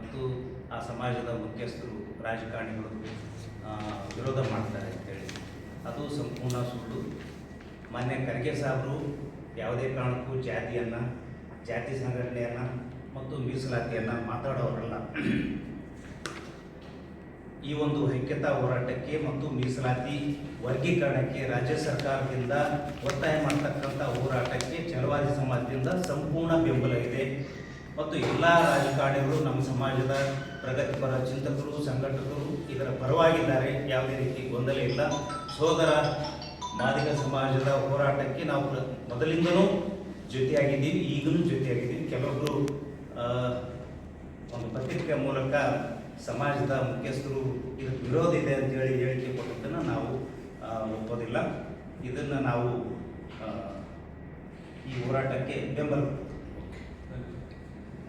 ಮತ್ತು ಆ ಸಮಾಜದ ಮುಖ್ಯಸ್ಥರು, ರಾಜಕಾರಣಿಗಳು ವಿರೋಧ ಮಾಡ್ತಾರೆ ಅಂತೇಳಿ ಅದು ಸಂಪೂರ್ಣ ಸುಳ್ಳು. ಮಾನ್ಯ ಖರ್ಗೆ ಸಾಹೇಬರು ಯಾವುದೇ ಕಾರಣಕ್ಕೂ ಜಾತಿಯನ್ನು, ಜಾತಿ ಸಂಘಟನೆಯನ್ನು ಮತ್ತು ಮೀಸಲಾತಿಯನ್ನು ಮಾತಾಡೋರಲ್ಲ. ಈ ಒಂದು ಐಕ್ಯತಾ ಹೋರಾಟಕ್ಕೆ ಮತ್ತು ಮೀಸಲಾತಿ ವರ್ಗೀಕರಣಕ್ಕೆ ರಾಜ್ಯ ಸರ್ಕಾರದಿಂದ ಒತ್ತಾಯ ಮಾಡತಕ್ಕಂಥ ಹೋರಾಟಕ್ಕೆ ಚಲವಾದಿ ಸಮಾಜದಿಂದ ಸಂಪೂರ್ಣ ಬೆಂಬಲ ಇದೆ. ಮತ್ತು ಎಲ್ಲ ರಾಜಕಾರಣಿಗಳು ನಮ್ಮ ಸಮಾಜದ ಪ್ರಗತಿಪರ ಚಿಂತಕರು, ಸಂಘಟಕರು ಇದರ ಪರವಾಗಿದ್ದಾರೆ. ಯಾವುದೇ ರೀತಿ ಗೊಂದಲ ಇಲ್ಲ. ಸೋದರ, ಮಾದಿಗ ಸಮಾಜದ ಹೋರಾಟಕ್ಕೆ ನಾವು ಮೊದಲಿಂದನೂ ಜೊತೆಯಾಗಿದ್ದೀವಿ, ಈಗಲೂ ಜೊತೆಯಾಗಿದ್ದೀವಿ. ಕೆಲವೊಬ್ಬರು ಒಂದು ಪತ್ರಿಕೆ ಮೂಲಕ ಸಮಾಜದ ಮುಖ್ಯಸ್ಥರು ಇದಕ್ಕೆ ವಿರೋಧ ಇದೆ ಅಂತೇಳಿ ಹೇಳಿಕೆ ಕೊಟ್ಟದ್ದನ್ನು ನಾವು ಒಪ್ಪೋದಿಲ್ಲ. ಇದನ್ನು ನಾವು ಈ ಹೋರಾಟಕ್ಕೆ ಬೆಂಬಲ